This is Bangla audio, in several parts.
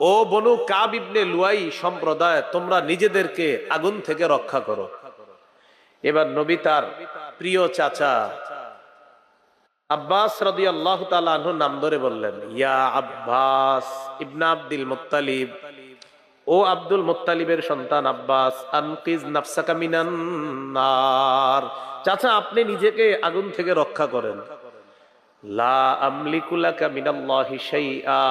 ও বনু কাব ইবনে লুয়াই সম্প্রদায়, তোমরা নিজেদেরকে আগুন থেকে রক্ষা করো। এবার নবী তার প্রিয় চাচা আব্বাস রদি আল্লাহ তালু নাম ধরে বললেন, ইয়া আব্বাস ইবনা আব্দুল মুত্তালিব, ও আব্দুল মুত্তালিবের সন্তান আব্বাস, আনকিজ নাফসাকা মিনান নার। চাচা, আপনি নিজেকে আগুন থেকে রক্ষা করেন। লা আমলিকুলাকা মিনাল্লাহি শাইআ।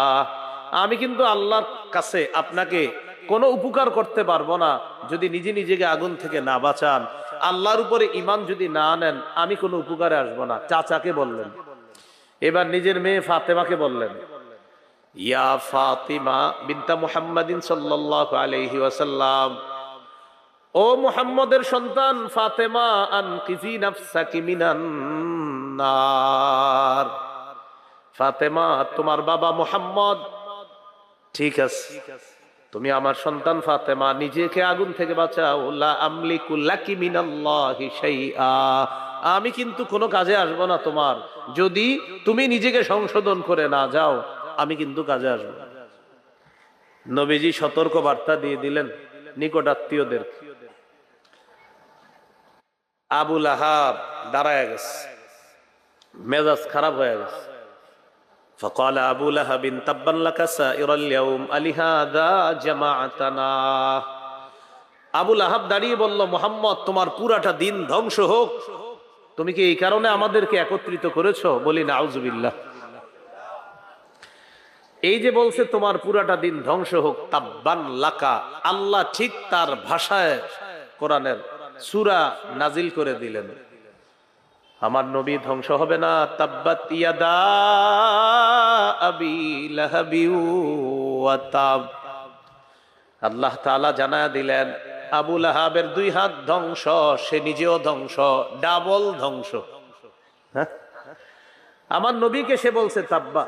আমি কিন্তু আল্লাহর কাছে আপনাকে কোনো উপকার করতে পারব না যদি নিজে নিজেকে আগুন থেকে না বাঁচান। আল্লাহর উপরে ইমান যদি না আনেন আমি কোনো উপকারে আসব না। চাচাকে বললেন। এবার নিজের মেয়ে ফাতেমাকে বললেন। ইয়া ফাতিমা বিনতা মুহাম্মাদিন সাল্লাল্লাহু আলাইহি ওয়াসাল্লাম। ও মুহাম্মদের সন্তান, ফাতেমা আন কিজি নাফসাকি মিনান নার। ফাতেমা, তোমার বাবা মুহাম্মদ ঠিক আছে। তুমি আমার সন্তান ফাতেমা, নিজেকে আগুন থেকে বাঁচাও। আমি কিন্তু কোনো কাজে আসব না তোমার। যদি তুমি নিজেকে সংশোধন করে না যাও, আমি কিন্তু কাজে আসব। নবীজি সতর্ক বার্তা দিয়ে দিলেন নিকট আত্মীয়দের। আবুল আহাব দাঁড়ায় গেছে। মেজাজ খারাপ হয়ে গেছে। فقال أبو لهب تبا لك سائر اليوم ألهذا جماعتنا আবুল আহাব দাঁড়িয়ে বলল মোহাম্মদ তোমার পুরাটা দিন ধ্বংস হোক তুমি কি এই কারণে আমাদেরকে একত্রিত করেছো বলি না আউজুবিল্লাহ এই যে বলছে তোমার পুরাটা দিন ধ্বংস হোক তাব্বান লাকা আল্লাহ ঠিক তার ভাষায় কোরআনের সুরা নাজিল করে দিলেন আমার নবী ধ্বংস হবে না। তাব্বাত ইয়াদা আবি লাহাবি আল্লাহ তাআলা জানায়া দিলেন, আবু লাহাবের দুই হাত ধ্বংস, সে নিজেও ধ্বংস, ডাবল ধ্বংস। হ্যাঁ? আমার নবীকে সে বলছে তাব্বা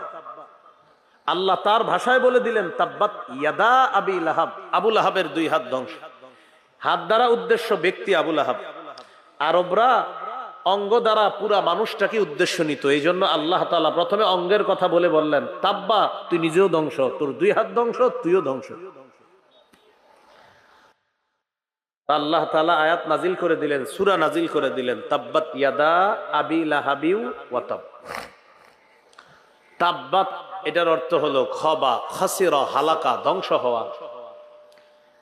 আল্লাহ তার ভাষায় বলে দিলেন, তাব্বাত ইয়াদা আবি লাহাব, আবু লাহাবের দুই হাত ধ্বংস। হাত দ্বারা উদ্দেশ্য ব্যক্তি আবু লাহাব। আরবরা অঙ্গ দ্বারা পুরা মানুষটাকে উদ্দেশ্য নিত। এই জন্য আল্লাহ তালা প্রথমে অঙ্গের কথা বলে বললেন, তাব্বা, তুই নিজেও ধ্বংস, তোর দুই হাত ধ্বংস, তুইও ধ্বংস। আল্লাহ তালা আয়াত নাজিল করে দিলেন, সুরা নাজিল করে দিলেন, তাব্বাত ইয়াদা আবি লাহাবিউ ওয়াতাব তাব্বাত, এটার অর্থ হলো খবা, খসির, হালাকা, ধ্বংস হওয়া।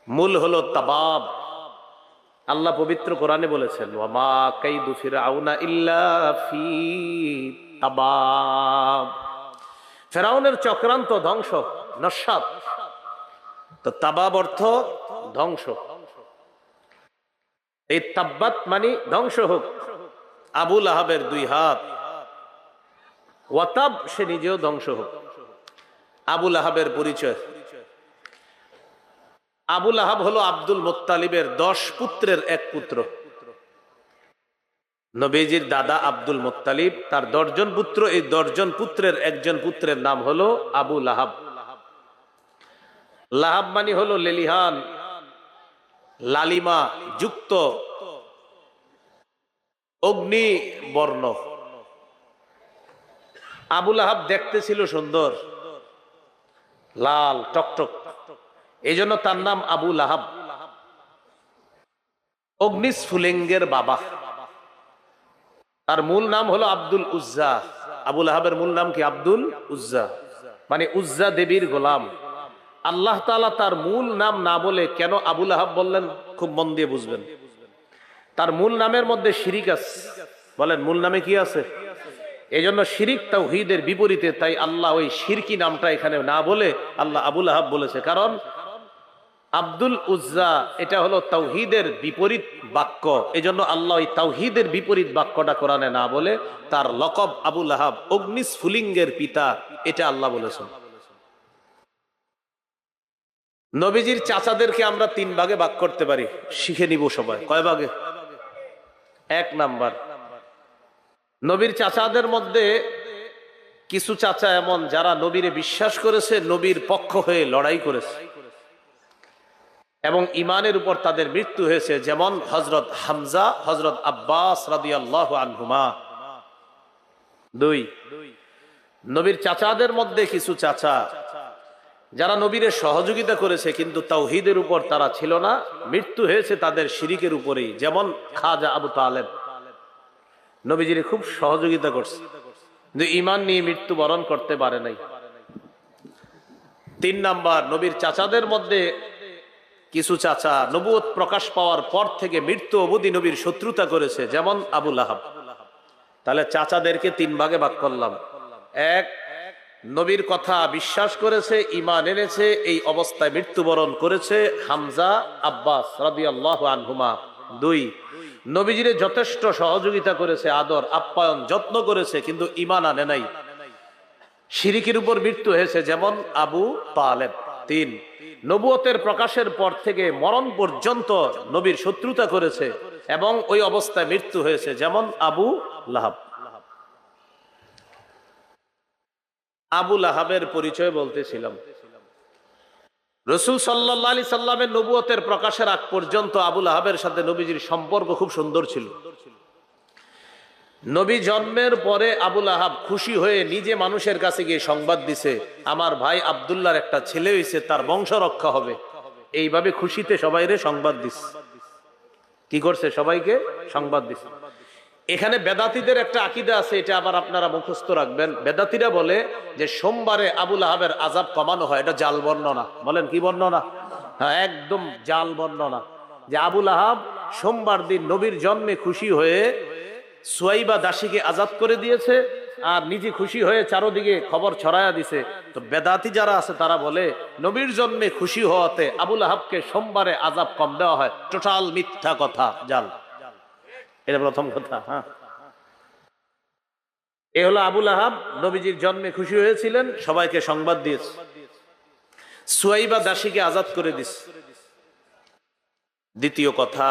মূল হলো তাবাব। আল্লাহ পবিত্র কোরআনে বলেছেন ওয়ামা কাইদু ফিরাউনা ইল্লা ফি তাবাব। ফেরাউনের চক্রান্ত ধ্বংস, নস্বাত। তো তাবাব অর্থ ধ্বংস। এই তাব্বাত মানে ধ্বংস হোক। আবুল আহাবের দুই হাত। ওয়াতাব, সে নিজেও ধ্বংস হোক। আবুল আহাবের পরিচয়। আবুল আহাব হলো আব্দুল মোত্তালিবের দশ পুত্রের এক পুত্র। নবীজির দাদা আব্দুল মোত্তালিব, তার দশজন পুত্র, এই দশজন পুত্রের একজন পুত্রের নাম হলো আবু লাহাব। লাহাব মানে হলো লেলিহান, লালিমা যুক্ত অগ্নি বর্ণ। আবুল আহাব দেখতে ছিল সুন্দর, লাল, টকটক। এই জন্য তার নাম আবু লাহাব। অগ্নিস্ফুলিঙ্গের বাবা। তার মূল নাম হলো আব্দুল উজ্জা। আবুল আহাবের মূল নাম কি? আব্দুল উজ্জা। মানে উজ্জা দেবীর গোলাম। আল্লাহ তালা তার মূল নাম না বলে কেন আবুল আহাব বললেন? খুব মন দিয়ে বুঝবেন। তার মূল নামের মধ্যে শিরিক আছে বলেন, মূল নামে কি আছে? এই জন্য শিরিক তাওহিদের বিপরীতে তাই আল্লাহ ওই শিরকি নামটা এখানে না বলে আল্লাহ আবুল আহাব বলেছে। কারণ আব্দুল উজ্জা, এটা হলো তাওহিদের বিপরীত বাক্য। এই জন্য আল্লাহ ওই তাওহিদের বিপরীত বাক্যটা কোরআনে না বলে তার লকব আবুল আহাব অগ্নিস্ফুলিঙ্গের পিতা, এটা আল্লাহ বলেছেন। নবীজির চাচাদেরকে আমরা তিন ভাগে ভাগ করতে পারি, শিখে নিব সবাই। কয় ভাগে? এক নাম্বার। নবীর চাচাদের মধ্যে কিছু চাচা এমন যারা নবীরে বিশ্বাস করেছে, নবীর পক্ষ হয়ে লড়াই করেছে। এবং ইমানের উপর তাদের মৃত্যু হয়েছে, যেমন হজরত হামজা হজরত আব্বাস রাদিয়াল্লাহ আনহুমা। দুই, নবীর চাচাদের মধ্যে কিছু চাচা, যারা নবীরে সহযোগিতা করেছে কিন্তু তাওহিদের উপর তারা ছিল না, মৃত্যু হয়েছে তাদের শিরিকের উপরেই, যেমন খাজা আবু তালেব। নবীজির খুব সহযোগিতা করছে যে ইমান নিয়ে মৃত্যু বরণ করতে পারে নাই। তিন নাম্বার, নবীর চাচাদের মধ্যে কিছু চাচা নবুয়ত প্রকাশ পাওয়ার পর থেকে মৃত্যু অবধি নবীর শত্রুতা করেছে, যেমন আবুল আহাব তাহলে চাচাদেরকে তিন ভাগে ভাগ করলাম। এক, নবীর কথা বিশ্বাস করেছে ইমান এনেছে, এই অবস্থায় মৃত্যুবরণ করেছে হামজা আব্বাস আনহুমা। দুই, নবীজিরে যথেষ্ট সহযোগিতা করেছে, আদর, আপ্যায়ন, যত্ন করেছে, কিন্তু ইমান আনে নাই। শিরিকের উপর মৃত্যু হয়েছে, যেমন আবু তালেব। তিন নবুয়তের প্রকাশের পর থেকে মরণ পর্যন্ত নবীর শত্রুতা করেছে এবং ওই অবস্থায় মৃত্যু হয়েছে, যেমন আবু লাহাব। আবু লাহাবের পরিচয় বলতেছিলাম। রসুল সাল্লাহ সাল্লামের নবুয়তের প্রকাশের আগ পর্যন্ত আবুল আহাবের সাথে নবীজির সম্পর্ক খুব সুন্দর ছিল। নবী জন্মের পরে আবুল আহাব খুশি হয়ে নিজে মানুষের কাছে গিয়ে সংবাদ দিছে, আমার ভাই আবদুল্লার একটা ছেলে হয়েছে তার বংশ রক্ষা হবে। এইভাবে খুশিতে সবাইরে সংবাদ দিস। কি করছে সবাইকে? সংবাদ দিছে। এখানে বেদাতিদের একটা আকিদা আছে, এটা আবার আপনারা মুখস্থ রাখবেন। বেদাতিরা বলে যে, সোমবারে আবুল আহাবের আজাব কমানো হয়, এটা জাল বর্ণনা। বলেন কি বর্ণনা? হ্যাঁ একদম জাল বর্ণনা। যে আবুল আহাব সোমবার দিন নবীর জন্মে খুশি হয়ে সুয়াইবা দাসীকে আজাদ করে দিয়েছে আর নিজে খুশি হয়ে চারোদিকে খবর ছড়ায়া দিছে। তো বেদাতি যারা আছে, তারা বলে, নবীর জন্মে খুশি হওয়াতে আবুল আহাবকে সোমবারে আজাব কম দেওয়া হয়। টোটাল মিথ্যা কথা, জাল। এটা প্রথম কথা হ্যাঁ। এ হলো আবুল আহাব, নবীজির জন্মে খুশি হয়েছিলেন, সবাইকে সংবাদ দিয়েছে। সুয়াইবা দাসীকে আজাদ করে দিস দ্বিতীয় কথা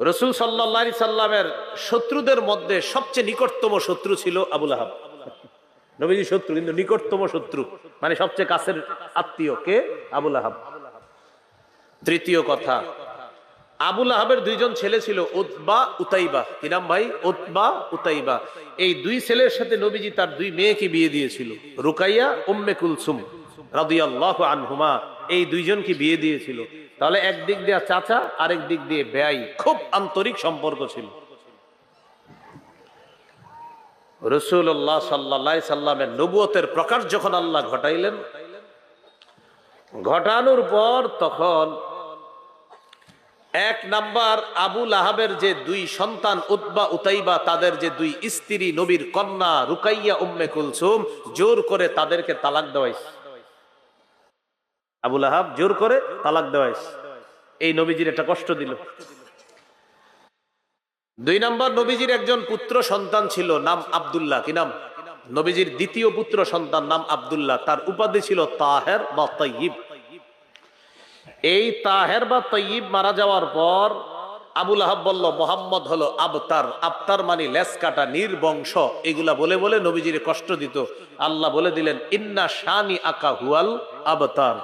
রসুল সাল্লা সাল্লামের শত্রুদের মধ্যে সবচেয়ে নিকটতম শত্রু ছিল আবুল আহাব। নবীজি শত্রু, কিন্তু নিকটতম শত্রু মানে সবচেয়ে কাছের আত্মীয় কে? আবুল আহাব। তৃতীয় কথা, আবুল আহাবের দুইজন ছেলে ছিল উতবা, উতাইবা। কি নাম ভাই? Utba, Utaiba. এই দুই ছেলের সাথে নবীজি তার দুই মেয়েকে বিয়ে দিয়েছিল, রুকাইয়া, উম্মে কুলসুম, রাদিয়াল্লাহু আনহুমা। এই দুইজনকে বিয়ে দিয়েছিল। তাহলে একদিক দিয়ে চাচা, আরেক দিক দিয়ে ব্যয় খুব আন্তরিক সম্পর্ক ছিল। রসুল্লাহ সাল্লা সাল্লামের নবুয়তের প্রকাশ যখন আল্লাহ ঘটাইলেন, ঘটানোর পর তখন এক নাম্বার আবুল আহাবের যে দুই সন্তান উতবা উতাইবা, তাদের যে দুই স্ত্রী নবীর কন্যা রুকাইয়া উম্মে কুলসুম, জোর করে তাদেরকে তালাক দেওয়াইছে। আবুল আহাব জোর করে তালাক দেওয়াইস এই নবীজির একটা কষ্ট দিল। দুই নম্বর, নবীজির একজন পুত্র সন্তান ছিল, নাম আবদুল্লাহ। কি নাম? নবীজির দ্বিতীয় পুত্র সন্তান, নাম আবদুল্লাহ। তার উপাধি ছিল তাহের বা তৈব এই তাহের বা তৈব মারা যাওয়ার পর আবুল আহাব বলল, মোহাম্মদ হলো আবতার। আবতার মানে লেস কাটা, নির্বংশ। এগুলা বলে বলে নবীজির কষ্ট দিত। আল্লাহ বলে দিলেন, ইন্না শানি আকা হুয়াল আবতার।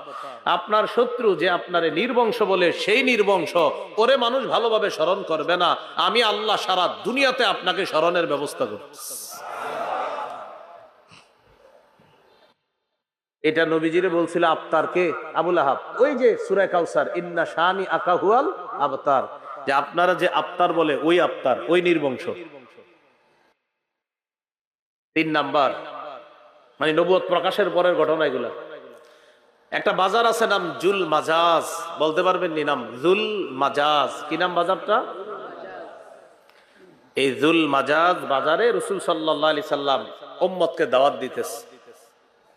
আপনার শত্রু যে আপনারে নির্বংশ বলে, সেই নির্বংশ। ওরে মানুষ ভালোভাবে স্মরণ করবে না। আমি আল্লাহ সারা দুনিয়াতে আপনাকে স্মরণের ব্যবস্থা করব। এটা নবীজিরে বলছিল আবতারকে আবুল আহাব। ওই যে সুরায় কাউসার, ইন্না শানি আকা হুয়াল আবতার। যে আপনারা যে আবতার বলে ওই আবতার ওই নির্বংশ তিন নাম্বার মানে নবুয়ত প্রকাশের পরের ঘটনা এগুলা একটা বাজার আছে নাম জুল মাজাজ বলতে পারবেন নি নাম জুল মাজাজ কি নাম বাজারটা এই জুল মাজাজ বাজারে রসুল সাল্লাহ আলি সাল্লাম ওম্মতকে দাওয়াত দিতেছে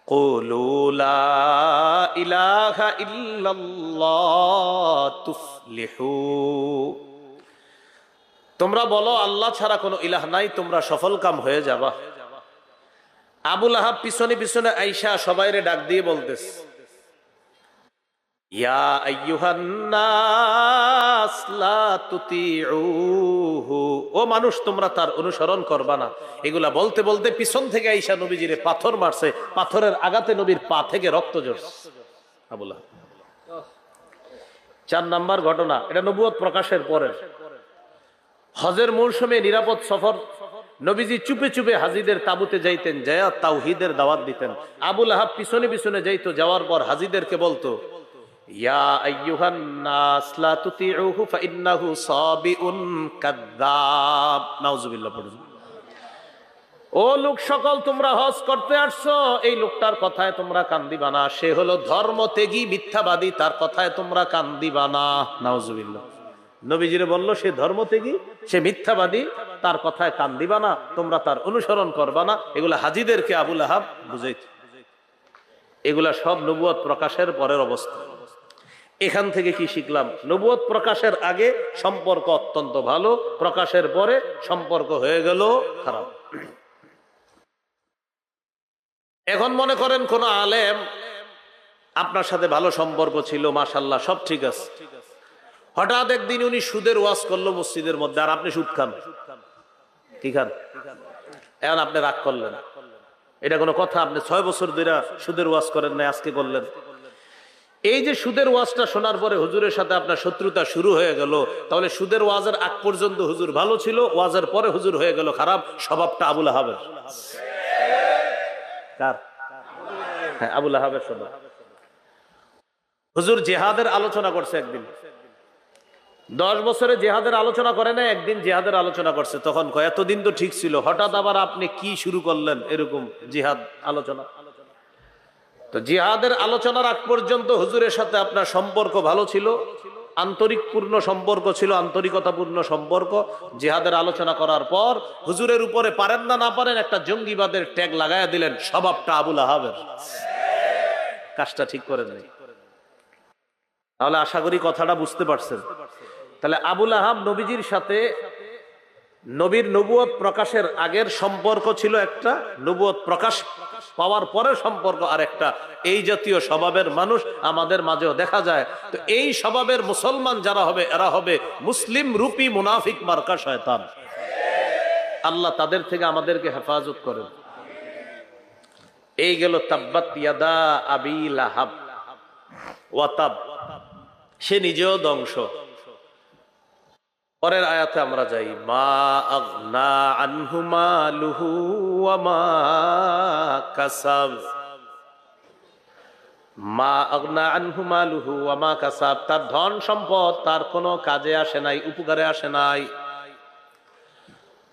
قولوا لا إله إلا الله تفلحوا তোমরা বলো, আল্লাহ ছাড়া কোনো ইলাহ নাই, তোমরা সফল কাম হয়ে যাবা। আবুল আহাব পিছনে পিছনে আইসা সবাইরে ডাক দিয়ে বলতেস ইয়া ও মানুষ, তোমরা তার অনুসরণ করবা না। এগুলা বলতে বলতে পিছন থেকে আইসা নবীজিরে পাথর মারছে, পাথরের আগাতে নবীর পা থেকে রক্ত ঝরছে। আবুল আহাব। চার নাম্বার ঘটনা, এটা নবুয়ত প্রকাশের পরে হজের মৌসুমে নিরাপদ সফর, নবীজি চুপে চুপে হাজিদের তাবুতে যাইতেন জয়া তাওহিদের দাওয়াত দিতেন। আবুল আহাব পিছনে পিছনে যাইতো, যাওয়ার পর হাজিদেরকে বলতো, ইয়া আইয়ুহান নাস লা তুতিউহু ফাইন্নাহু সাবিউন কাযযাব নাউজুবিল্লাহ পড়ুন ও লোক সকল, তোমরা হজ করতে আসছো। এই লোকটার কথায় তোমরা কান্দিবা না। সে হলো ধর্ম ত্যাগী মিথ্যাবাদী, তার কথায় তোমরা কান্দিবা না। নাউজুবিল্লাহ। নবীজিরে বলল, সে ধর্ম ত্যাগী সে মিথ্যাবাদী, তার কথায় কান্দিবা না, তোমরা তার অনুসরণ করবা না। এগুলা হাজিদেরকে আবুল আহাব বুঝাইত এগুলা সব নবুয়ত প্রকাশের পরের অবস্থা। এখান থেকে কি শিখলাম? নবুয়ত প্রকাশের আগে সম্পর্ক অত্যন্ত ভালো, প্রকাশের পরে সম্পর্ক হয়ে গেল খারাপ। এখন মনে করেন কোন আলেম আপনার সাথে ভালো সম্পর্ক ছিল মাসাল্লাহ সব ঠিক আছে। হঠাৎ একদিন উনি সুদের ওয়াজ করল মসজিদের মধ্যে, আর আপনি সুদ খান। কি খান? এখন আপনি রাগ করলেন। এটা কোনো কথা, আপনি ছয় বছর ধরে সুদের ওয়াজ করেন না আজকে করলেন। এই যে সুদের ওয়াজটা শোনার পরে হুজুরের সাথে আপনার শত্রুতা শুরু হয়ে গেল, তাহলে সুদের ওয়াজের আগ পর্যন্ত হুজুর ভালো ছিল, ওয়াজের পরে হুজুর হয়ে গেল খারাপ, স্বভাবটা আবুল আহাবের। কার? হ্যাঁ আবুল আহাবের স্বভাব হুজুর, জেহাদের আলোচনা করছে একদিন। দশ বছরে জেহাদের আলোচনা করে না একদিন জেহাদের আলোচনা করছে। তখন এতদিন তো ঠিক ছিল, হঠাৎ আবার আপনি কি শুরু করলেন? এরকম জিহাদ আলোচনা। তো জিহাদের আলোচনার আগ পর্যন্ত হুজুরের সাথে আপনার সম্পর্ক ভালো ছিল? আন্তরিকপূর্ণ সম্পর্ক ছিল, আন্তরিকতাপূর্ণ সম্পর্ক। জিহাদের আলোচনা করার পর হুজুরের উপরে পারেন না না পারেন একটা জঙ্গিবাদের ট্যাগ লাগাইয়া দিলেন, স্বভাবটা আবুল আহাবের। কাজটা ঠিক করে নেই। তাহলে আশা করি কথাটা বুঝতে পারছেন। তাহলে আবুল আহাব নবীজির সাথে নবীর নবুয়ত প্রকাশের আগের সম্পর্ক ছিল একটা, নবুয়ত প্রকাশ পাওয়ার পরের সম্পর্ক আর একটা এই জাতীয় স্বভাবের মানুষ আমাদের মাঝেও দেখা যায়। তো এই স্বভাবের মুসলমান যারা হবে, এরা হবে মুসলিম রূপী মুনাফিক মার্কা শয়তান। আল্লাহ তাদের থেকে আমাদেরকে হেফাজত করেন। এই গেল তাব্বাত ইয়াদা আবি লাহাব। ওয়াতাব, সে নিজেও ধ্বংস। পরের আয়াতে আমরা যাই, মা মা কাসাব। তার ধন সম্পদ তার কোনো কাজে আসে নাই, উপকারে আসে নাই।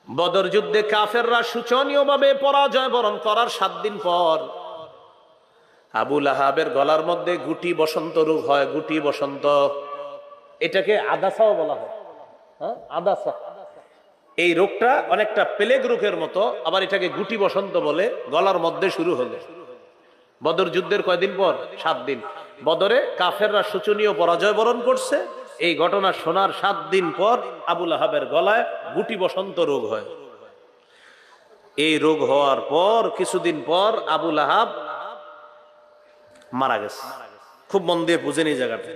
বদর যুদ্ধে কাফেররা শোচনীয় ভাবে পরাজয় বরণ করার সাত দিন পর আবুল আহাবের গলার মধ্যে গুটি বসন্ত রোগ হয়, গুটি বসন্ত। এটাকে আদাসাও বলা হ্যাঁ। আদাসা এই রোগটা অনেকটা প্লেগ রোগের মতো, আবার এটাকে গুটি বসন্ত বলে গলার মধ্যে শুরু হলো। বদর যুদ্ধের কয়দিন পর? সাত দিন। বদরে কাফেররা শোচনীয় পরাজয় বরণ করছে। এই ঘটনা শোনার সাত দিন পর আবুল আহাবের গলায় গুটি বসন্ত রোগ হয়। এই রোগ হওয়ার পর, কিছুদিন পর আবুল আহাব মারা গেছে। খুব মন দিয়ে বুঝেন এই জায়গাটা।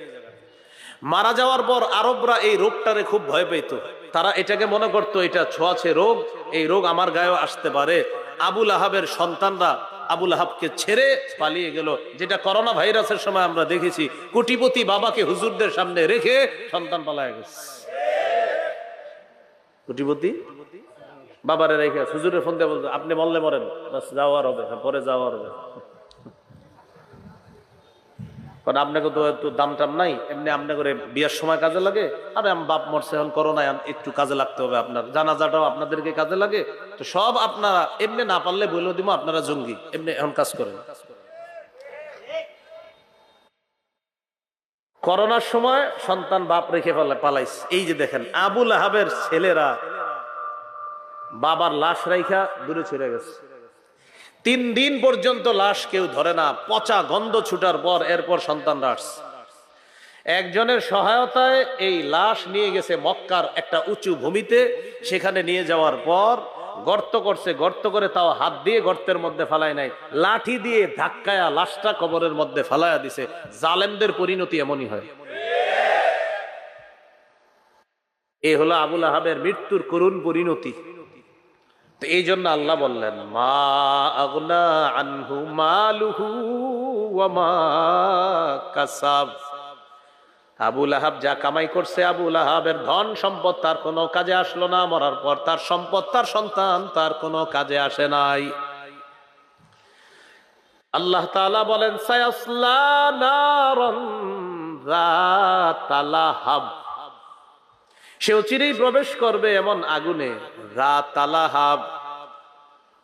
মারা যাওয়ার পর আরবরা এই রোগটারে খুব ভয় পেত। তারা এটাকে মনে করতো, এটা ছোঁয়াছে রোগ, এই রোগ আমার গায়েও আসতে পারে। আবুল আহাবের সন্তানরা আবুল আহাবকে ছেড়ে পালিয়ে গেল। যেটা করোনা ভাইরাসের সময় আমরা দেখেছি, কোটিপতি বাবাকে হুজুরদের সামনে রেখে সন্তান পালায় গেছে। কোটিপতি? বাবারে রেখে, হুজুরের ফোন দিয়ে বলতো আপনি বললে মরেন। যাওয়ার হবে পরে যাওয়ার হবে কারণ আপনাকে তো একটু দাম টাম নাই, এমনি আপনি করে বিয়ের সময় কাজে লাগে। আরে আমি বাপ মরছে এখন করোনায় একটু কাজে লাগতে হবে আপনার। জানাজাটাও আপনাদেরকে কাজে লাগে। তো সব আপনারা এমনি না পারলে বলে দিব আপনারা জঙ্গি। এমনি এখন কাজ করেন। করোনার সময় সন্তান বাপ রেখে পালা- পালাইছে। এই যে দেখেন আবুল আহাবের ছেলেরা বাবার লাশ রাইখা দূরে ছেড়ে গেছে। তিন দিন পর্যন্ত লাশ কেউ ধরে না। পচা গন্ধ ছুটার পর এরপর সন্তানরা আসছে। একজনের সহায়তায় এই লাশ নিয়ে গেছে মক্কার একটা উঁচু ভূমিতে। সেখানে নিয়ে যাওয়ার পর গর্ত করছে, গর্ত করে তাও হাত দিয়ে গর্তের মধ্যে ফালায় নাই। লাঠি দিয়ে ধাক্কায়া লাশটা কবরের মধ্যে ফালায়া দিছে। জালেমদের পরিণতি এমনই হয়। এ হলো আবুল আহাবের মৃত্যুর করুণ পরিণতি। তো এই জন্য আল্লাহ বললেন, মা আনহু মালুহু কাসাব। আবুল আহাব যা কামাই করছে আবুল আহাবের ধন সম্পদ তার কোনো কাজে আসলো না, মরার পর তার সম্পদ, তার সন্তান তার কোনো কাজে আসে নাই। আল্লাহ তাআলা বলেন, সায়াসলা নারান যাতা লাহাব। সে অচিরেই প্রবেশ করবে এমন আগুনে। রাতালাহাব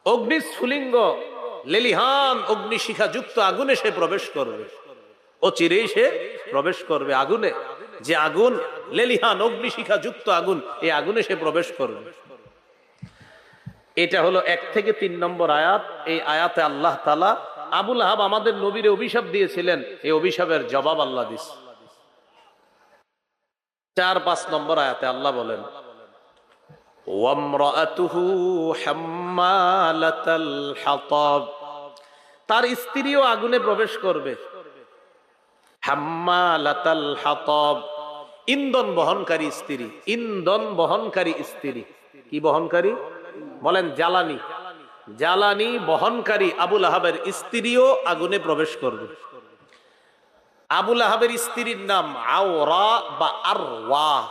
অগ্নিস্ফুলিঙ্গ, লেলিহান অগ্নিশিখা যুক্ত আগুনে সে প্রবেশ করবে। অচিরেই সে প্রবেশ করবে আগুনে। যে আগুন, লেলিহান অগ্নিশিখা যুক্ত আগুন, এই আগুনে সে প্রবেশ করবে। এটা হলো এক থেকে তিন নম্বর আয়াত। এই আয়াতে আল্লাহ তালা আবুল আহাব আমাদের নবীর অভিশাপ দিয়েছিলেন। এই অভিশাপের জবাব আল্লাহ দিস। চার পাঁচ নম্বর আয়াতে আল্লাহ বলেন তার স্ত্রীও আগুনে প্রবেশ করবে। হাম্মালাতাল হাতাব। ইন্ধন বহনকারী স্ত্রী, ইন্ধন বহনকারী স্ত্রী। কি বহনকারী? বলেন জ্বালানি। জ্বালানি বহনকারী আবুল আহাবের স্ত্রীও আগুনে প্রবেশ করবে। আবুল আহাবের স্ত্রীর নাম আওরা বা আর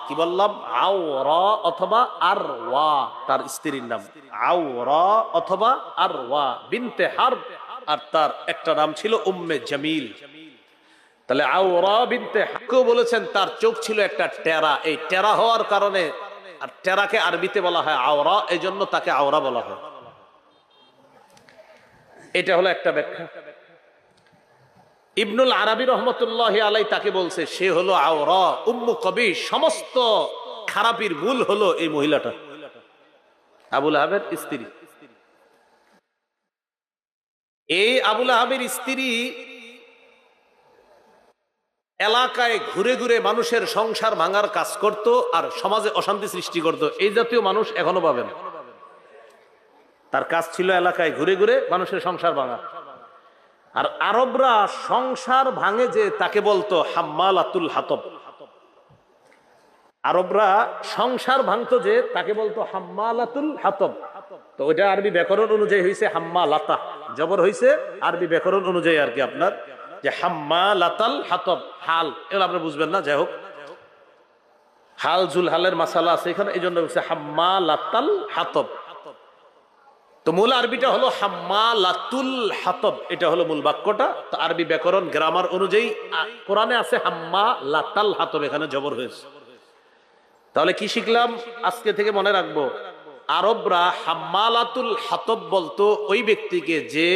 কি বললাম? আওরা অথবা আর তার স্ত্রীর নাম। আওরা অথবা আর বিনতে হার আর তার একটা নাম ছিল উম্মে জামিল। তাহলে আওরা বিনতে হাকেও বলেছেন তার চোখ ছিল একটা টেরা। এই টেরা হওয়ার কারণে, আর টেরাকে আরবিতে বলা হয় আওরা এই জন্য তাকে আওরা বলা হয়। এটা হলো একটা ব্যাখ্যা। ইবনুল আরবি রহমতুল্লাহ আলাই তাকে বলছে, সে হলো আওরা, উম্মু কবি সমস্ত খারাপির মূল হলো এই মহিলাটা। আবুল আহাবের স্ত্রী। এই আবুল আহাবের স্ত্রী এলাকায় ঘুরে ঘুরে মানুষের সংসার ভাঙার কাজ করত আর সমাজে অশান্তি সৃষ্টি করত। এই জাতীয় মানুষ এখনও পাবেন তার কাজ ছিল এলাকায় ঘুরে ঘুরে মানুষের সংসার ভাঙা। আর আরবরা সংসার ভাঙে যে তাকে বলতো হাম্মাল আতুল হাতব। আরবরা সংসার ভাঙতো যে তাকে বলতো হাম্মালাতুল হাতব। তো ওইটা আরবি ব্যাকরণ অনুযায়ী হয়েছে হাম্মা লাতা জবর হয়েছে আরবি ব্যাকরণ অনুযায়ী আর কি আপনার, যে হাম্মা লাতাল হাতব, হাল। এগুলো আপনি বুঝবেন না, যাই হোক। হাল, জুল, হালের মাসালা আছে এখানে এই জন্য হাম্মা লাতাল হাতব। তো মূল আরবিটা হলো হাম্মালাতুল হাতব। এটা হলো মূল বাক্যটা। তো আরবি ব্যাকরণ গ্রামার অনুযায়ী কোরআনে আছে হাম্মা লাতাল হাতব, এখানে জবর হয়েছে। তাহলে কি শিখলাম? আজকে থেকে মনে রাখব আরবরা হাম্মালাতুল হাতব বলতো, ওই ব্যক্তিকে যে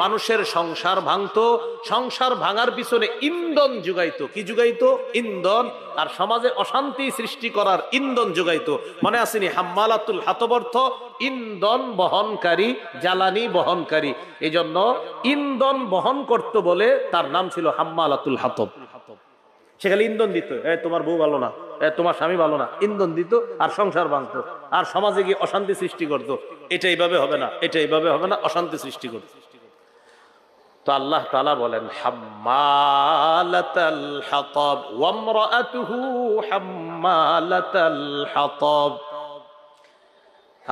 মানুষের সংসার ভাঙতো, সংসার ভাঙার পিছনে ইন্ধন যুগাইতো কি যুগাইতো ইন্ধন। আর সমাজে অশান্তি সৃষ্টি করার ইন্ধন যুগাইতো মনে আসেনি হাম্মালাতুল হাতব অর্থ ইন্ধন বহনকারী, জ্বালানি বহনকারী। এই জন্য ইন্ধন বহন করত বলে তার নাম ছিল হাম্মালাতুল হাতব। সেখানে ইন্ধন দিত। তোমার বউ ভালো না। তোমার স্বামী ভালো না, ইন্ধন দিত আর সংসার ভাঙতো, আর সমাজে গিয়ে অশান্তি সৃষ্টি করতো। এটা এইভাবে হবে না, এটা এইভাবে হবে না, অশান্তি সৃষ্টি করতো। তো আল্লাহ তালা বলেন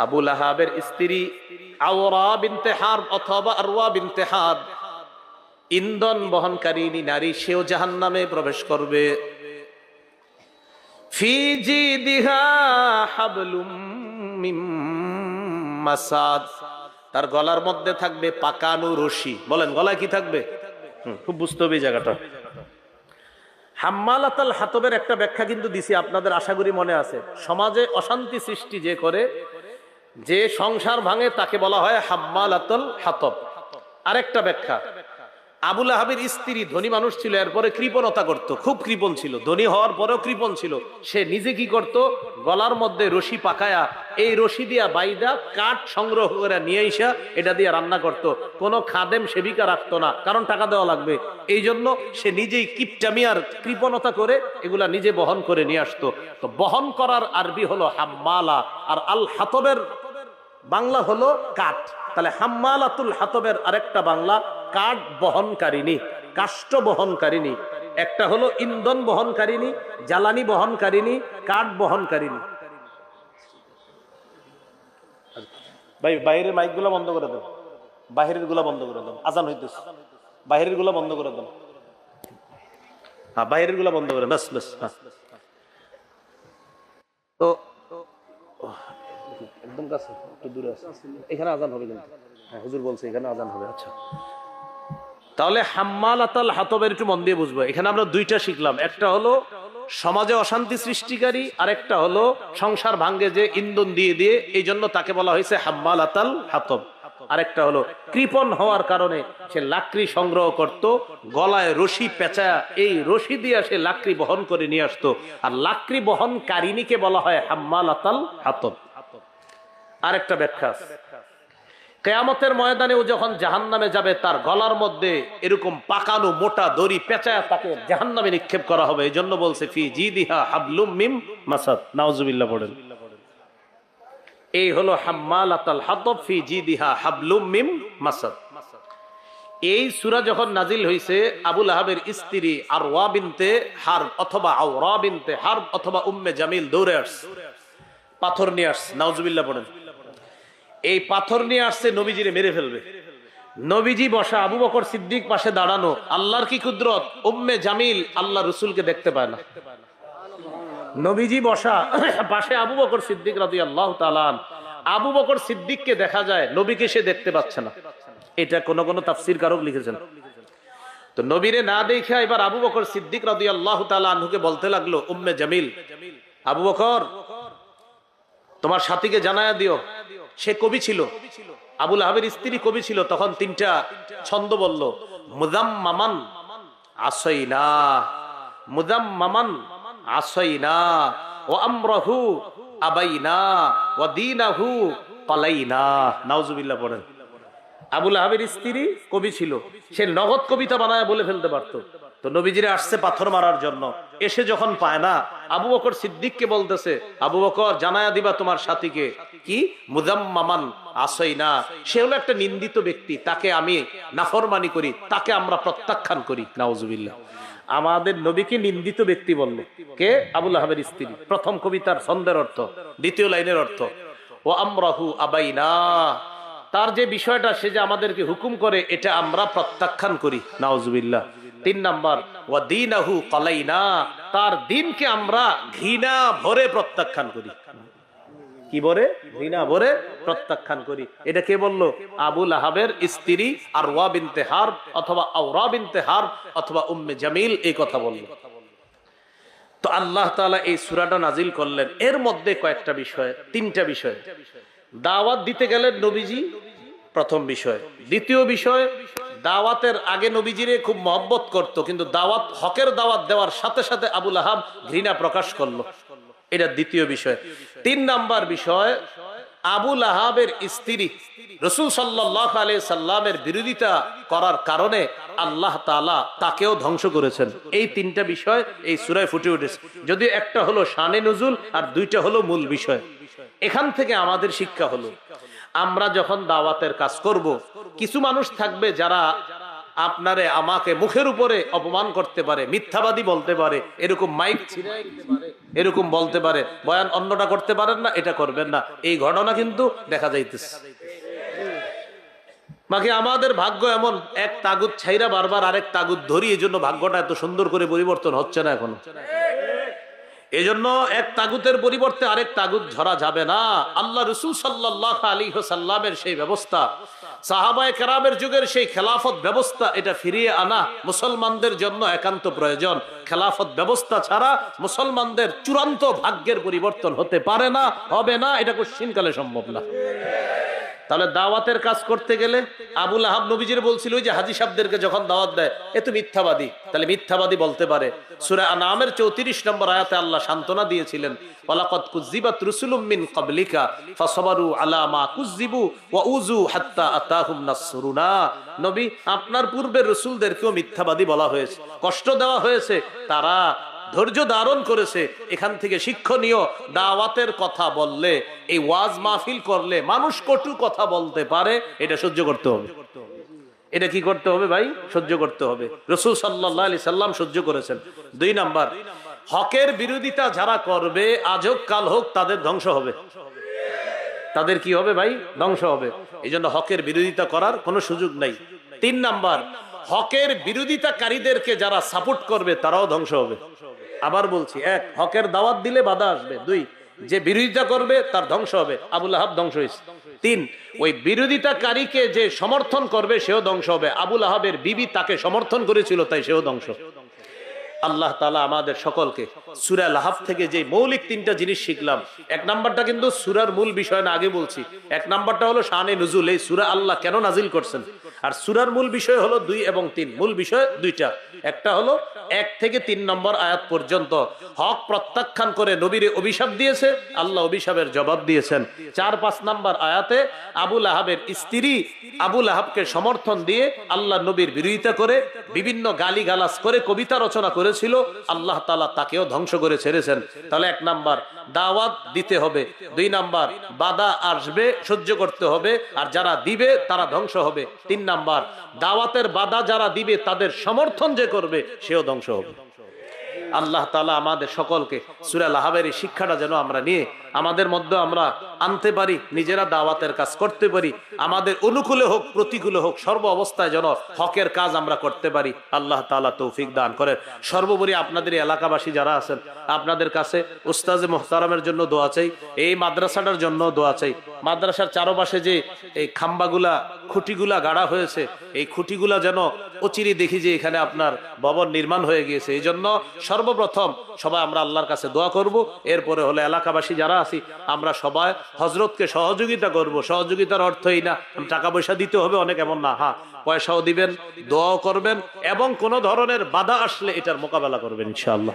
আবুল আহাবের স্ত্রী আওরা বিনতে হারব অথবা আরওয়া বিনতে হারব ইন্ধন বহনকারী নারী, সেও জাহান নামে প্রবেশ করবে। মাসাদ। তার গলার মধ্যে থাকবে পাকানো রশি। বলেন, গলায় কি থাকবে? খুব বুঝতে হবে জায়গাটা। হাম্মালাতাল হাতবের একটা ব্যাখ্যা কিন্তু দিছি, আপনাদের আশা করি মনে আছে। সমাজে অশান্তি সৃষ্টি যে করে, যে সংসার ভাঙে তাকে বলা হয় হাম্মালাতাল হাতব। আরেকটা ব্যাখ্যা। আবুল আহাবের স্ত্রী ধনী মানুষ ছিল, এরপরে কৃপণতা করত, খুব কৃপণ ছিল। ধনী হওয়ার পরেও কৃপণ ছিল। সে নিজে কি করত? গলার মধ্যে রশি পাকায়া, এই রশি দিয়া বাইদা কাঠ সংগ্রহ করে নিয়ে আইসা, এটা দিয়ে রান্না করত। কোনো খাদেম সেবিকা রাখতো না, কারণ টাকা দেওয়া লাগবে। এই জন্য সে নিজেই কিপটামিয়ার কৃপণতা করে এগুলা নিজে বহন করে নিয়ে আসতো। তো বহন করার আরবি হলো হাম্মালা, আর আল হাতবের বাংলা হলো কাঠ। তাহলে হাম্মালাতুল হাতবের আরেকটা বাংলা কাঠ বহনকারিনী কাষ্ঠ বহনকারিনী একটা হলো ইন্ধন বহনকারিনী জ্বালানি বহনকারিনী কাঠ বহনকারিনী ভাই, বাইরের মাইকগুলো বন্ধ করে দাও। বাহিরেরগুলা বন্ধ করে দাও। আজান হইতেছে। বাহিরেরগুলা বন্ধ করে দাও। হ্যাঁ বাইরেরগুলা বন্ধ করে বাস বাস হ্যাঁ। তো, একদম কাছে, একটু দূরে আছে। এখানে আজান হবে কিন্তু। হ্যাঁ হুজুর বলছে এখানে আজান হবে। আচ্ছা। তাহলে হাম্মাল আতাল হাতবের একটু মন দিয়ে বুঝব। এখানে আমরা দুইটা শিখলাম। একটা হলো সমাজে অশান্তি সৃষ্টিকারী আর একটা হলো সংসার ভাঙ্গে যে ইন্ধন দিয়ে দিয়ে এই জন্য তাকে বলা হয়েছে হাম্মাল আতাল হাতব। আরেকটা হলো কৃপন হওয়ার কারণে সে লাকড়ি সংগ্রহ করত, গলায় রশি পেঁচা, এই রশি দিয়ে সে লাকড়ি বহন করে নিয়ে আসতো। আর লাকড়ি বহনকারিনীকে বলা হয় হাম্মাল আতাল হাতব। আরেকটা ব্যাখ্যা কেয়ামতের ময়দানেও যখন জাহান নামে যাবে, তার গলার মধ্যে এরকম পাকানো মোটা দড়ি পেঁচায় তাকে জাহান নামে নিক্ষেপ করা হবে। এই জন্য বলছে, ফি জি দিহা হাবলুম মিম মাসাদ। নাউজুবিল্লাহ পড়েন। এই হলো হাম্মাল আতাল হাতব ফি জি দিহা হাবলুম মিম মাসাদ। এই সুরা যখন নাজিল হয়েছে আবুল আহাবের স্ত্রী আর বিনতে হার অথবা আওরা বিনতে হার অথবা উম্মে জামিল দৌড়ে আসছে। পাথর নিয়ে আসছে। নাউজুবিল্লাহ পড়েন। এই পাথর নিয়ে আসছে নবীজিরে মেরে ফেলবে। নবীজি বসা আবু বকর সিদ্দিক পাশে দাঁড়ানো, আল্লাহর কি কুদরত? উম্মে জামিল আল্লাহ রসুলকে দেখতে পায় না। নবীজি বসা পাশে আবু বকর সিদ্দিক রাজি আল্লাহ তালান আবু বকর সিদ্দিককে দেখা যায়, নবীকে সে দেখতে পাচ্ছে না। এটা কোন কোন তাফসির কারক লিখেছেন। তো নবীরে না দেখে এবার আবু বকর সিদ্দিক রাজি আল্লাহ তালুকে বলতে লাগল, উম্মে জামিল, আবু বকর, তোমার সাথীকে জানায়া দিও। সে কবি ছিল। আবুল আহাবের স্ত্রী কবি ছিল, তখন তিনটা ছন্দ বলল মুদাম মামান আসইনা মুদাম মামান আসইনা, ও আমরাহু আবাইনা, ও দিনাহু পালাইনা নাউজুবিল্লাহ পড়েন। আবুল আহাবের স্ত্রী কবি ছিল, সে নগদ কবিতা বানায় বলে ফেলতে পারতো। তো নবীজিরে আসছে পাথর মারার জন্য। এসে যখন পায় না, আবু বকর সিদ্দিককে বলতেছে, আবু বকর, জানায়া দিবা তোমার সাথীকে। কি? মুজাম্মামান আসই না সে হলো একটা নিন্দিত ব্যক্তি, তাকে আমি নাফরমানি করি, তাকে আমরা প্রত্যাখ্যান করি। নাউজুবিল্লাহ। আমাদের নবীকে নিন্দিত ব্যক্তি বলল। কে? আবুল আহাবের স্ত্রী। প্রথম কবিতার ছন্দের অর্থ, দ্বিতীয় লাইনের অর্থ, ও আমরাহু আবাইনা। তার যে বিষয়টা, সে যে আমাদেরকে হুকুম করে, এটা আমরা প্রত্যাখ্যান করি। নাউজুবিল্লাহ। তিন নাম্বার, ওয়া দিনাহু কলাইনা, তার দিনকে আমরা ঘৃণা ভরে প্রত্যাখ্যান করি। কি বলে ঘৃণা ভরে প্রত্যাখ্যান করি। এটা কে বলল? আবুল আহাবের স্ত্রী আর ওয়া বিনতে হার অথবা আওরা বিনতে হার অথবা উম্মে জামিল এই কথা বলল। তো আল্লাহ তাআলা এই সূরাটা নাজিল করলেন। এর মধ্যে কয়েকটা বিষয়, তিনটা বিষয়। দাওয়াত দিতে গেলেন নবীজি, প্রথম বিষয়। দ্বিতীয় বিষয় দাওয়াতের আগে নবীজিরে খুব মহব্বত করত, কিন্তু দাওয়াত, হকের দাওয়াত দেওয়ার সাথে সাথে আবুল আহাব ঘৃণা প্রকাশ করল। এটা দ্বিতীয় বিষয়। তিন নাম্বার বিষয় আবুল আহাবের স্ত্রী রসুল সাল্লাহ আলি সাল্লামের বিরোধিতা করার কারণে আল্লাহ তালা তাকেও ধ্বংস করেছেন। এই তিনটা বিষয় এই সুরায় ফুটে উঠেছে। যদিও একটা হলো শানে নজুল আর দুইটা হলো মূল বিষয়। এখান থেকে আমাদের শিক্ষা হলো আমরা যখন দাওয়াতের কাজ করব, কিছু মানুষ থাকবে যারা আপনারে আমাকে মুখের উপরে অপমান করতে পারে, মিথ্যাবাদী বলতে পারে, এরকম মাইক এরকম বলতে পারে, বয়ান অন্যটা করতে পারেন না, এটা করবেন না। এই ঘটনা কিন্তু দেখা যাইতেছে। বাকি আমাদের ভাগ্য এমন, এক তাগুদ ছাইরা বারবার আরেক তাগুদ ধরি এই জন্য ভাগ্যটা এত সুন্দর করে পরিবর্তন হচ্ছে না এখনও। এজন্য এক তাগুতের পরিবর্তে আরেক তাগুত ধরা যাবে না। আল্লাহ রসুল সাল্লাহ আলী সাল্লামের সেই ব্যবস্থা, সাহাবায় কেরামের যুগের সেই খেলাফত ব্যবস্থা, এটা ফিরিয়ে আনা মুসলমানদের জন্য একান্ত প্রয়োজন। খেলাফত ব্যবস্থা ছাড়া মুসলমানদের চূড়ান্ত ভাগ্যের পরিবর্তন হতে পারে না, হবে না, এটা কোশ্চিনকালে সম্ভব না। তাহলে দাওয়াতের কাজ করতে গেলে আবুল আহাব নবীজির বলছিল যে হাজি সাহেবদেরকে যখন দাওয়াত দেয়, এ তো মিথ্যাবাদী। তাহলে মিথ্যাবাদী বলতে পারে। সুরা আনামের চৌত্রিশ নম্বর আয়াতে আল্লাহ সান্ত্বনা দিয়েছিলেন আপনার পূর্বের রাসূলদেরকেও মিথ্যাবাদী বলা হয়েছে। কষ্ট দেওয়া হয়েছে, তারা ধৈর্য ধারণ করেছে, এখান থেকে শিক্ষণীয় দাওয়াতের কথা বললে, এই ওয়াজ মাহফিল করলে মানুষ কটু কথা বলতে পারে, এটা সহ্য করতে হবে। এটা কি করতে হবে ভাই? সহ্য করতে হবে। রসুল সাল্লাহ আলি সাল্লাম সহ্য করেছেন। দুই নাম্বার, হকের বিরোধিতা যারা করবে, আজ হোক, কাল হোক, তাদের ধ্বংস হবে। তাদের কি হবে ভাই? ধ্বংস হবে। এই জন্য হকের বিরোধিতা করার কোনো সুযোগ নাই। তিন নাম্বার, হকের বিরোধিতাকারীদেরকে যারা সাপোর্ট করবে, তারাও ধ্বংস হবে। আবার বলছি, এক, হকের দাওয়াত দিলে বাধা আসবে। দুই, যে বিরোধিতা করবে তার ধ্বংস হবে। আবুল আহাব ধ্বংস হয়েছে। তিন, ওই বিরোধিতাকারীকে যে সমর্থন করবে সেও ধ্বংস হবে। আবুল আহাবের বিবি তাকে সমর্থন করেছিল, তাই সেও ধ্বংস। আল্লাহ তালা আমাদের সকলকে সুরা লাহাব থেকে যে মৌলিক তিনটা জিনিস শিখলাম, এক নাম্বারটা কিন্তু সুরার মূল বিষয় না, আগে বলছি, এক নাম্বারটা হলো শানে নজুল, এই সুরা আল্লাহ কেন নাজিল করছেন? আর সুরার মূল বিষয় হলো দুই এবং তিন, মূল বিষয় দুইটা, একটা হলো এক থেকে তিন নম্বর আয়াত পর্যন্ত, হক প্রত্যাখ্যান করে নবীরে অভিশাপ দিয়েছে, আল্লাহ অভিশাপের জবাব দিয়েছেন, চার পাঁচ নাম্বার আয়াতে আবুল আহাবের স্ত্রী আবুল আহাবকে সমর্থন দিয়ে আল্লাহ নবীর বিরোধিতা করে বিভিন্ন গালি গালাস করে কবিতা রচনা করেছিল আল্লাহ তালা তাকেও ধ্বংস করে ছেড়েছেন। তাহলে এক নাম্বার, দাওয়াত দিতে হবে। দুই নাম্বার, বাধা আসবে, সহ্য করতে হবে, আর যারা দিবে, তারা ধ্বংস হবে। তিন নাম্বার, দাওয়াতের বাধা যারা দিবে, তাদের সমর্থন যে করবে, সেও ধ্বংস হবে। আল্লাহ তালা আমাদের সকলকে সুরাল আহাবের এই শিক্ষাটা যেন আমরা নিয়ে আমাদের মধ্যে আমরা আনতে পারি, নিজেরা দাওয়াতের কাজ করতে পারি। আমাদের অনুকূলে হোক, প্রতিকূলে হোক, সর্ব অবস্থায় যেন হকের কাজ আমরা করতে পারি। আল্লাহ তালা তৌফিক দান করেন। সর্বোপরি আপনাদের এলাকাবাসী যারা আছেন, আপনাদের কাছে উস্তাজে মোহতারামের জন্য দোয়া চাই, এই মাদ্রাসাটার জন্য দোয়া চাই। মাদ্রাসার চারপাশে যে এই খাম্বাগুলা, খুঁটিগুলা গাড়া হয়েছে, এই খুঁটিগুলা যেন অচিরি দেখি যে এখানে আপনার ভবন নির্মাণ হয়ে গিয়েছে। এই জন্য সর্বপ্রথম সবাই আমরা আল্লাহর কাছে দোয়া করব। এরপরে হলে এলাকাবাসী যারা আছি, আমরা সবাই হজরতকে সহযোগিতা করব। সহযোগিতার অর্থই না টাকা পয়সা দিতে হবে, অনেক এমন না। হ্যাঁ পয়সাও দিবেন, দোয়াও করবেন এবং কোন ধরনের বাধা আসলে এটার মোকাবেলা করবেন, ইনশাআল্লাহ।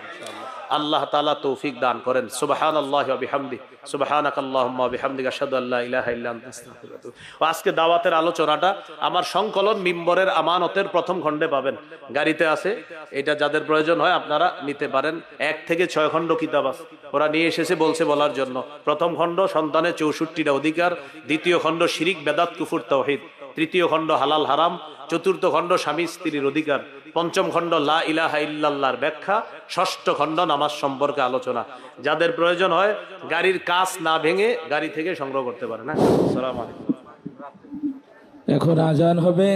আল্লাহ তালা তৌফিক দান করেন। সুবহানাল্লাহি ওয়া বিহামদি। সুবহানাকাল্লাহুম্মা ওয়া বিহামদিকা আশহাদু আল্লা ইলাহা ইল্লা আনতা, আস্তাগফিরুকা ওয়া আতুবু ইলাইক। ও আজকে দাওয়াতের আলোচনাটা আমার সংকলন মিম্বরের আমানতের প্রথম খণ্ডে পাবেন। গাড়িতে আছে, এটা যাদের প্রয়োজন হয় আপনারা নিতে পারেন। এক থেকে ছয় খণ্ড কিতাব আছে। ওরা নিয়ে এসেছে বলছে বলার জন্য। প্রথম খণ্ড সন্তানের চৌষট্টিটা অধিকার, দ্বিতীয় খণ্ড শিরিক, বেদাত, কুফুর, তৌহিদ। তৃতীয় খণ্ড হালাল হারাম। চতুর্থ খণ্ড স্বামী, স্ত্রীর অধিকার। পঞ্চম খণ্ড লা ইলাহা ইল্লাল্লাহর ব্যাখ্যা, ষষ্ঠ খণ্ড নামাজ সম্পর্কে আলোচনা। যাদের প্রয়োজন হয় গাড়ির কাজ না ভেঙে গাড়ি থেকে সংগ্রহ করতে পারে না সালাম আলাইকুম। এখন আজান হবে।